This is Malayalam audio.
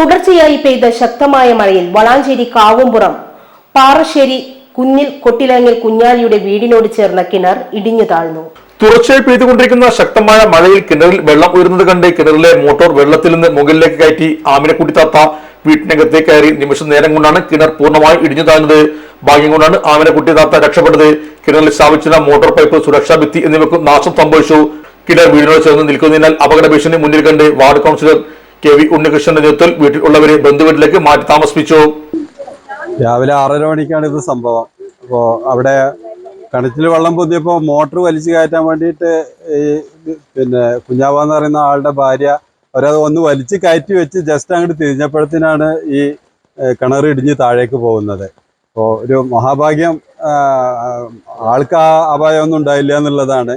തുടർച്ചയായി പെയ്ത ശക്തമായ മഴയിൽ വളാഞ്ചേരി കാവുംപുറം പാറശ്ശേരി കുഞ്ഞിൽ കൊട്ടിലങ്ങിൽ കുഞ്ഞാലിയുടെ വീടിനോട് ചേർന്ന കിണർ ഇടിഞ്ഞു താഴ്ന്നു. തുടർച്ചയായി പെയ്തുകൊണ്ടിരിക്കുന്ന ശക്തമായ മഴയിൽ കിണറിൽ വെള്ളം ഉയരുന്നത് കണ്ട് കിണറിലെ മോട്ടോർ വെള്ളത്തിൽ നിന്ന് മുകളിലേക്ക് കയറ്റി ആമിനക്കുട്ടി താത്ത വീട്ടിനകത്തേക്ക് കയറി നിമിഷ നേരം കൊണ്ടാണ് കിണർ പൂർണമായി ഇടിഞ്ഞു താഴ്ന്നത്. ഭാഗ്യം കൊണ്ടാണ് ആമിനക്കുട്ടി താത്ത രക്ഷപ്പെട്ടത്. കിണറിൽ സ്ഥാപിച്ചിരുന്ന മോട്ടോർ പൈപ്പ് സുരക്ഷാ ഭിത്തി എന്നിവയ്ക്ക് നാശം സംഭവിച്ചു. കിണർ വീടിനോട് ചേർന്ന് നിൽക്കുന്നതിനാൽ അപകട ഭീഷണി മുന്നിൽ കണ്ട് വാർഡ് കൗൺസിലർ കെ വി ഉണ്ണികൃഷ്ണന്റെ നേതൃത്വത്തിൽ വീട്ടിൽ ഉള്ളവരെ ബന്ധുവീട്ടിലേക്ക് മാറ്റി താമസിപ്പിച്ചു. രാവിലെ ആറര മണിക്കാണ് ഇത് സംഭവം. അപ്പോൾ അവിടെ കിണറ്റിൽ വെള്ളം പൊതിയപ്പോ മോട്ടർ വലിച്ചു കയറ്റാൻ വേണ്ടിയിട്ട് ഈ പിന്നെ കുഞ്ഞാവ എന്ന് പറയുന്ന ആളുടെ ഭാര്യ അവരത് ഒന്ന് വലിച്ചു കയറ്റി വെച്ച് ജസ്റ്റ് അങ്ങോട്ട് തിരിഞ്ഞപ്പോഴത്തേനാണ് ഈ കിണർ ഇടിഞ്ഞ് താഴേക്ക് പോകുന്നത്. അപ്പോൾ ഒരു മഹാഭാഗ്യം ആൾക്ക് ആ അപായമൊന്നും ഉണ്ടായില്ല എന്നുള്ളതാണ്.